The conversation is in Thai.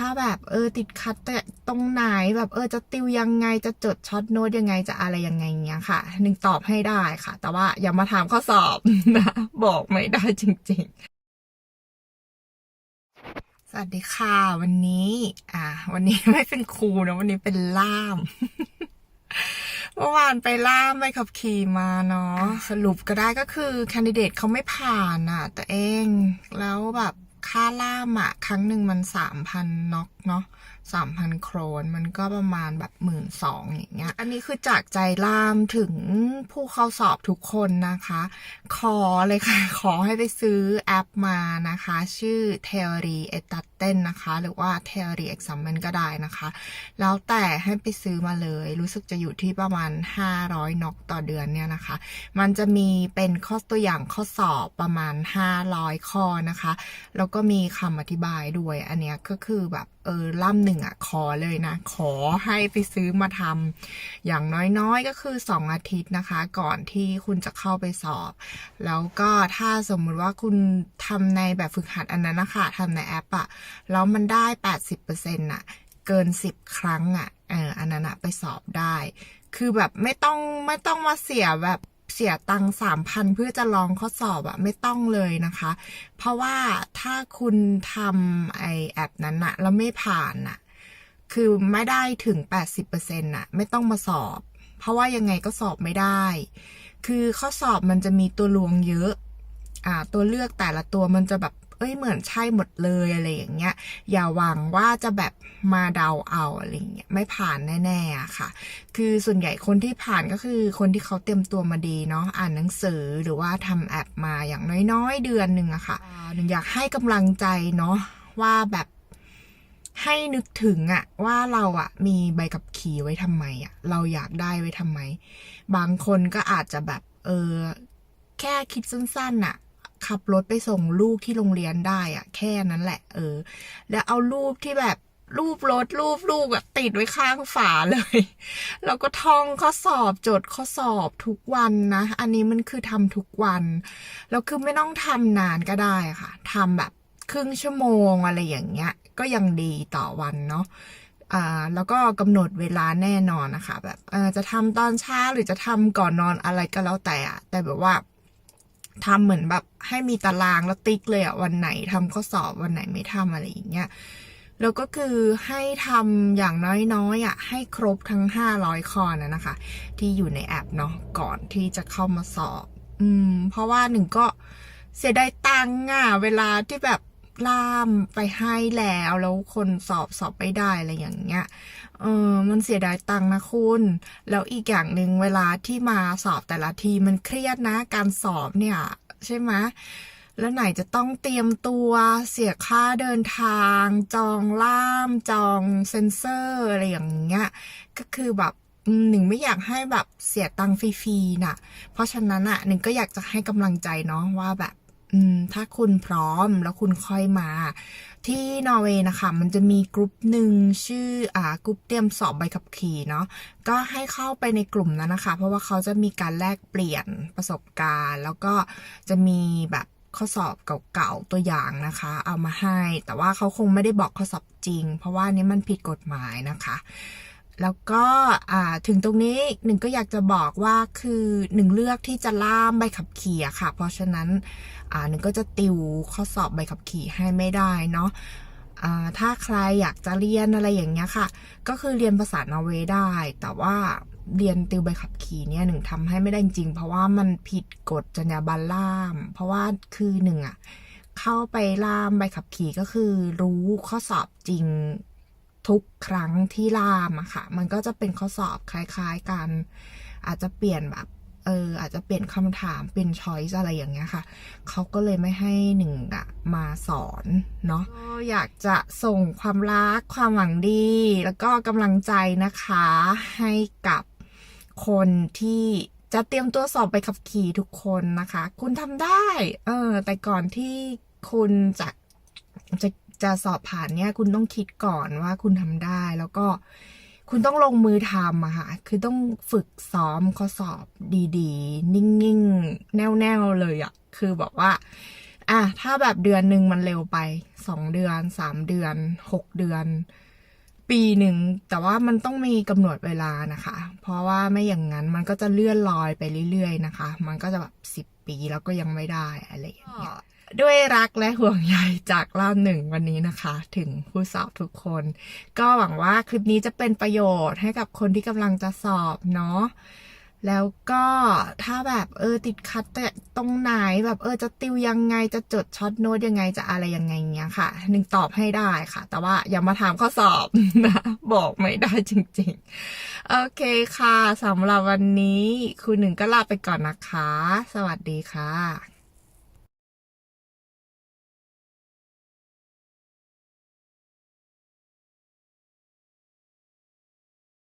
ถ้าแบบเออติดขัดแต่ตรงไหนแบบเออจะติวยังไงจะจดช็อตโน้ตยังไงจะอะไรยังไงเงี้ยค่ะ หนึ่งตอบให้ได้ค่ะ แต่ว่าอย่ามาถามข้อสอบนะบอกไม่ได้จริง ๆสวัสดีค่ะ วันนี้ อ่า วันนี้ไม่เป็นครูนะวันนี้เป็นล่าม เมื่อวานไปล่ามไปขับขี่มาเนาะสรุปก็ได้ก็คือแคนดิเดตเขาไม่ผ่านอะตัวเอง แล้วแบบ ค่าล่ามอะครั้งหนึ่งมันสามพันน็อกเนาะ สามพันโครน มันก็ประมาณแบบหมื่นสองอย่างเงี้ย อันนี้คือจากใจล่ามถึงผู้เข้าสอบทุกคนนะคะ ขอเลยค่ะ ขอให้ไปซื้อแอปมานะคะ ชื่อ Theory e t a t e n นะคะ หรือว่า Theory Examen ก็ได้นะคะ แล้วแต่ให้ไปซื้อมาเลย รู้สึกจะอยู่ที่ประมาณ 500น็อกต่อเดือนเนี่ยนะคะ มันจะมีเป็นข้อตัวอย่างข้อสอบประมาณ 500 ข้อนะคะ แล้วก็มีคำอธิบายด้วย อันเนี้ยก็คือแบบเออล่ำหนึ่งอะขอเลยนะ ขอให้ไปซื้อมาทำอย่างน้อยๆก็คือ 2 อาทิตย์นะคะ ก่อนที่คุณจะเข้าไปสอบ แล้วก็ถ้าสมมุติว่าคุณทำในแบบฝึกหัดอันนั้นนะคะทำในแอปอะแล้วมันได้ 80%น่ะเกิน 10 ครั้งอะเอออันนั้นอะไปสอบได้ คือแบบไม่ต้องไม่ต้องมาเสียแบบเสียตังสามพันเพื่อจะลองข้อสอบอะไม่ต้องเลยนะคะ เพราะว่าถ้าคุณทำไอแอปนั้นอะแล้วไม่ผ่านอะ คือไม่ได้ถึง 80%น่ะ ไม่ต้องมาสอบ เพราะว่ายังไงก็สอบไม่ได้ คือข้อสอบมันจะมีตัวลวงเยอะ อ่า ตัวเลือกแต่ละตัวมันจะแบบ เอ้ย เหมือนใช่หมดเลยอะไรอย่างเงี้ย อย่าหวังว่าจะแบบมาเดาเอาอะไรอย่างเงี้ย ไม่ผ่านแน่ๆอะค่ะ คือส่วนใหญ่คนที่ผ่านก็คือคนที่เขาเตรียมตัวมาดีเนาะ อ่านหนังสือหรือว่าทำแอปมาอย่างน้อยๆ เดือนหนึ่งอะค่ะอ่าหนึ่งอยากให้กำลังใจเนาะว่าแบบ ให้นึกถึงอะว่าเราอะมีใบขับขี่ไว้ทำไมอะเราอยากได้ไว้ทำไม บางคนก็อาจจะแบบ เออ แค่คิดสั้นๆน่ะ ขับรถไปส่งลูกที่โรงเรียนได้อะแค่นั้นแหละ เออ แล้วเอารูปที่แบบรูปรถรูปลูกอะติดไว้ข้างฝาเลย แล้วก็ท่องข้อสอบจดข้อสอบทุกวันนะ อันนี้มันคือทำทุกวันแล้วคือไม่ต้องทำนานก็ได้ค่ะทำแบบครึ่งชั่วโมงอะไรอย่างเงี้ย ก็ยังดีต่อวันเนาะอ่าแล้วก็กำหนดเวลาแน่นอนนะคะแบบจะทำตอนเช้าหรือจะทำก่อนนอนอะไรก็แล้วแต่อะแต่แบบว่าทำเหมือนแบบให้มีตารางแล้วติ๊กเลยอะวันไหนทำข้อสอบวันไหนไม่ทำอะไรอย่างเงี้ยแล้วก็คือให้ทำอย่างน้อยๆอะให้ครบทั้ง 500 ข้อนะนะคะ ที่อยู่ในแอปเนาะก่อนที่จะเข้ามาสอบ อืม เพราะว่าหนึ่งก็เสียดายตังค์อะเวลาที่แบบ ล่ามไปให้แล้วแล้วคนสอบสอบไม่ได้อะไรอย่างเงี้ยเออมันเสียดายตังค์นะคุณ แล้วอีกอย่างหนึ่งเวลาที่มาสอบแต่ละทีมันเครียดนะ การสอบเนี่ย ใช่ไหมแล้วไหนจะต้องเตรียมตัวเสียค่าเดินทาง จองล่าม จองเซ็นเซอร์อะไรอย่างเงี้ย ก็คือแบบหนึ่งไม่อยากให้แบบเสียตังค์ฟรีๆน่ะ เพราะฉะนั้นอะหนึ่งก็อยากจะให้กำลังใจเนาะว่าแบบ ถ้าคุณพร้อมแล้วคุณค่อยมา ที่นอร์เวย์นะคะ มันจะมีกลุ่มหนึ่งชื่ออ่ากลุ่มเตรียมสอบใบขับขี่เนาะก็ให้เข้าไปในกลุ่มนั้นนะคะ เพราะว่าเขาจะมีการแลกเปลี่ยนประสบการณ์ แล้วก็จะมีแบบข้อสอบเก่าๆตัวอย่างนะคะ เอามาให้ แต่ว่าเขาคงไม่ได้บอกข้อสอบจริง เพราะว่านี้มันผิดกฎหมายนะคะ แล้วก็ถึงตรงนี้หนึ่งก็อยากจะบอกว่าคือหนึ่งเลือกที่จะล่ามใบขับขี่อะค่ะ เพราะฉะนั้นหนึ่งก็จะติวข้อสอบใบขับขี่ให้ไม่ได้เนาะถ้าใครอยากจะเรียนอะไรอย่างเงี้ยค่ะ ก็คือเรียนภาษานอร์เวย์ได้ แต่ว่าเรียนติวใบขับขี่เนี่ยหนึ่งทำให้ไม่ได้จริง เพราะว่ามันผิดกฎจรรยาบรรณล่าม เพราะว่าคือหนึ่งอะเข้าไปล่ามใบขับขี่ก็คือรู้ข้อสอบจริง ทุกครั้งที่ล่ามอะค่ะ มันก็จะเป็นข้อสอบคล้ายๆกัน อาจจะเปลี่ยนแบบเอออาจจะเปลี่ยนคำถามเป็นช้อยส์อะไรอย่างเงี้ยค่ะ เขาก็เลยไม่ให้หนึ่งอะมาสอนเนาะก็อยากจะส่งความรักความหวังดี แล้วก็กำลังใจนะคะให้กับคนที่จะเตรียมตัวสอบไปขับขี่ทุกคนนะคะ คุณทำได้ เออ แต่ก่อนที่คุณจะจะ จะสอบผ่านเนี่ยคุณต้องคิดก่อนว่าคุณทำได้ แล้วก็คุณต้องลงมือทำอะค่ะ คือต้องฝึกซ้อมข้อสอบดีๆ นิ่งๆ แน่วๆ เลยอะคือแบบว่า อะ ถ้าแบบเดือนหนึ่งมันเร็วไป สองเดือน สามเดือน หกเดือน ปีหนึ่ง แต่ว่ามันต้องมีกำหนดเวลานะคะ เพราะว่าไม่อย่างนั้นมันก็จะเลื่อนลอยไปเรื่อยๆ นะคะ มันก็จะแบบสิบปีแล้วก็ยังไม่ได้อะไรอย่างเงี้ย ด้วยรักและห่วงใยจากล่าหนึ่งวันนี้นะคะ ถึงผู้สอบทุกคน ก็หวังว่าคลิปนี้จะเป็นประโยชน์ให้กับคนที่กำลังจะสอบเนาะแล้วก็ถ้าแบบเออติดขัดแต่ตรงไหนแบบเออจะติวยังไงจะจดช็อตโน้ตยังไงจะอะไรยังไงเงี้ยค่ะ หนึ่งตอบให้ได้ค่ะ แต่ว่าอย่ามาถามข้อสอบนะ บอกไม่ได้จริงๆ โอเคค่ะสำหรับวันนี้คุณหนึ่งก็ลาไปก่อนนะคะ สวัสดีค่ะ